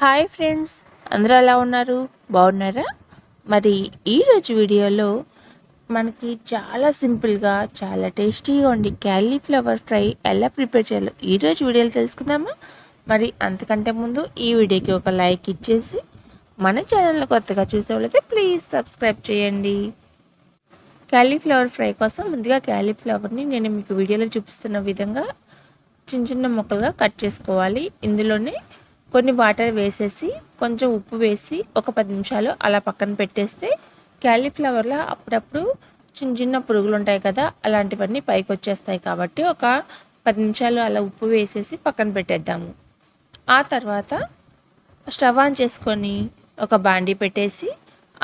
Hi friends అందరూ ఎలా ఉన్నారు? బాగున్నారా? మరి ఈరోజు వీడియోలో మనకి చాలా సింపుల్గా చాలా టేస్టీగా ఉండి క్యాలీఫ్లవర్ ఫ్రై ఎలా ప్రిపేర్ చేయాలో ఈరోజు వీడియోలో తెలుసుకుందామా? మరి అంతకంటే ముందు ఈ వీడియోకి ఒక లైక్ ఇచ్చేసి మన ఛానల్ కొత్తగా చూసే వాళ్ళకి ప్లీజ్ సబ్స్క్రైబ్ చేయండి. క్యాలీఫ్లవర్ ఫ్రై కోసం ముందుగా క్యాలీఫ్లవర్ని నేను మీకు వీడియోలో చూపిస్తున్న విధంగా చిన్న చిన్న ముక్కలుగా కట్ చేసుకోవాలి. ఇందులోనే కొన్ని వాటర్ వేసేసి కొంచెం ఉప్పు వేసి ఒక పది నిమిషాలు అలా పక్కన పెట్టేస్తే క్యాలీఫ్లవర్లో అప్పుడప్పుడు చిన్న చిన్న పురుగులు ఉంటాయి కదా అలాంటివన్నీ పైకి వచ్చేస్తాయి కాబట్టి ఒక పది నిమిషాలు అలా ఉప్పు వేసేసి పక్కన పెట్టేద్దాము. ఆ తర్వాత స్టవ్ ఆన్ చేసుకొని ఒక బాండీ పెట్టేసి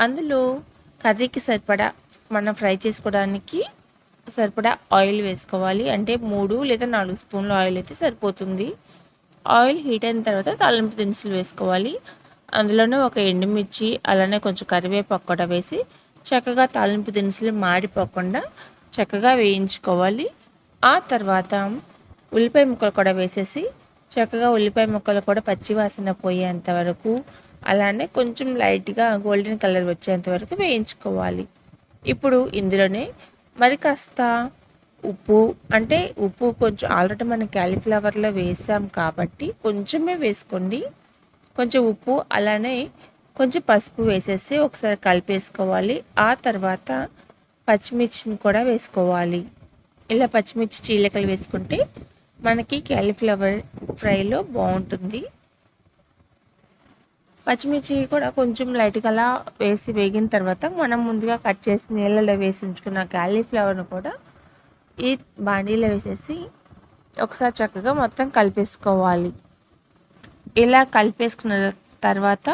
అందులో కర్రీకి సరిపడా మనం ఫ్రై చేసుకోవడానికి సరిపడా ఆయిల్ వేసుకోవాలి. అంటే మూడు లేదా నాలుగు స్పూన్ల ఆయిల్ అయితే సరిపోతుంది. ఆయిల్ హీట్ అయిన తర్వాత తాలింపు దినుసులు వేసుకోవాలి. అందులోనే ఒక ఎండుమిర్చి అలానే కొంచెం కరివేపాకు కూడా వేసి చక్కగా తాలింపు దినుసులు మాడిపోకుండా చక్కగా వేయించుకోవాలి. ఆ తర్వాత ఉల్లిపాయ ముక్కలు కూడా వేసేసి చక్కగా ఉల్లిపాయ ముక్కలు కూడా పచ్చివాసన పోయేంత వరకు అలానే కొంచెం లైట్గా గోల్డెన్ కలర్ వచ్చేంత వరకు వేయించుకోవాలి. ఇప్పుడు ఇందులోనే మరి కాస్త ఉప్పు అంటే ఉప్పు కొంచెం ఆల్రెడీ మనం క్యాలీఫ్లవర్లో వేసాం కాబట్టి కొంచెమే వేసుకోండి. కొంచెం ఉప్పు అలానే కొంచెం పసుపు వేసేసి ఒకసారి కలిపేసుకోవాలి. ఆ తర్వాత పచ్చిమిర్చిని కూడా వేసుకోవాలి. ఇలా పచ్చిమిర్చి చీలకలు వేసుకుంటే మనకి క్యాలీఫ్లవర్ ఫ్రైలో బాగుంటుంది. పచ్చిమిర్చి కూడా కొంచెం లైట్గా అలా వేసి వేగిన తర్వాత మనం ముందుగా కట్ చేసి నీళ్ళలో వేసి ఉంచుకున్న క్యాలీఫ్లవర్ను కూడా ఈ బాండీలో వేసేసి ఒకసారి చక్కగా మొత్తం కలిపేసుకోవాలి. ఇలా కలిపేసుకున్న తర్వాత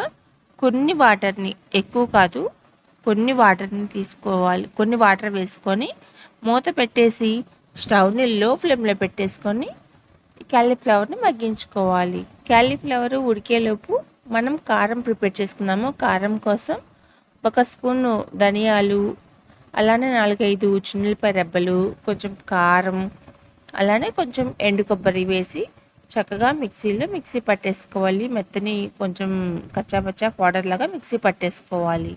కొన్ని వాటర్ని ఎక్కువ కాదు కొన్ని వాటర్ని తీసుకోవాలి. కొన్ని వాటర్ వేసుకొని మూత పెట్టేసి స్టవ్ని లో ఫ్లేమ్లో పెట్టేసుకొని క్యాలీఫ్లవర్ని మగ్గించుకోవాలి. క్యాలీఫ్లవర్ ఉడికేలోపు మనం కారం ప్రిపేర్ చేసుకున్నాము కారం కోసం ఒక స్పూను ధనియాలు అలానే నాలుగైదు చిన్నపై రెబ్బలు కొంచెం కారం అలానే కొంచెం ఎండు కొబ్బరి వేసి చక్కగా మిక్సీలో మిక్సీ పట్టేసుకోవాలి. మెత్తని కొంచెం కచ్చాపచ్చా పౌడర్ లాగా మిక్సీ పట్టేసుకోవాలి.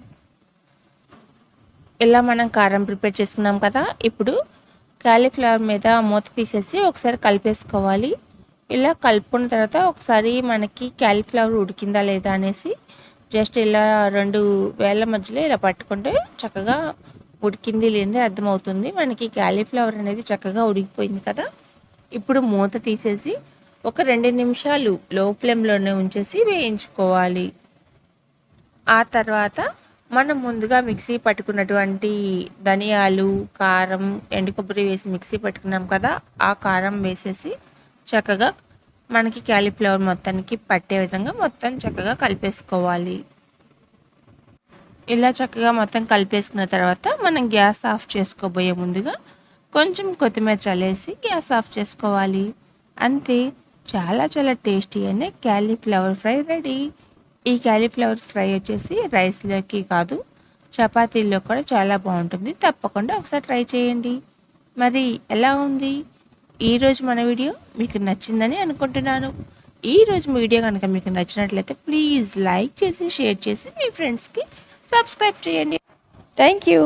ఇలా మనం కారం ప్రిపేర్ చేసుకున్నాం కదా. ఇప్పుడు కాలీఫ్లవర్ మీద మూత తీసేసి ఒకసారి కలిపేసుకోవాలి. ఇలా కలుపుకున్న తర్వాత ఒకసారి మనకి క్యాలీఫ్లవర్ ఉడికిందా లేదా అనేసి జస్ట్ ఇలా రెండు వేల మధ్యలో ఇలా పట్టుకుంటే చక్కగా ఉడికింది లేనిదే అర్థమవుతుంది. మనకి క్యాలీఫ్లవర్ అనేది చక్కగా ఉడికిపోయింది కదా. ఇప్పుడు మూత తీసేసి ఒక రెండు నిమిషాలు లో ఫ్లేమ్లోనే ఉంచేసి వేయించుకోవాలి. ఆ తర్వాత మనం ముందుగా మిక్సీ పట్టుకున్నటువంటి ధనియాలు కారం ఎండు కొబ్బరి వేసి మిక్సీ పట్టుకున్నాం కదా. ఆ కారం వేసేసి చక్కగా మనకి క్యాలీఫ్లవర్ మొత్తానికి పట్టే విధంగా మొత్తం చక్కగా కలిపేసుకోవాలి. ఇలా చక్కగా మొత్తం కలిపేసుకున్న తర్వాత మనం గ్యాస్ ఆఫ్ చేసుకోబోయే ముందుగా కొంచెం కొత్తిమీర చల్లేసి గ్యాస్ ఆఫ్ చేసుకోవాలి. అంతే. చాలా చాలా టేస్టీ అనే క్యాలీఫ్లవర్ ఫ్రై రెడీ. ఈ క్యాలీఫ్లవర్ ఫ్రై వచ్చేసి రైస్లోకి కాదు చపాతీల్లో కూడా చాలా బాగుంటుంది. తప్పకుండా ఒకసారి ట్రై చేయండి. మరి ఎలా ఉంది? ఈరోజు మన వీడియో మీకు నచ్చిందని అనుకుంటున్నాను. ఈరోజు మీ వీడియో కనుక మీకు నచ్చినట్లయితే ప్లీజ్ లైక్ చేసి షేర్ చేసి మీ ఫ్రెండ్స్కి సబ్స్క్రైబ్ చేయండి థ్యాంక్ యూ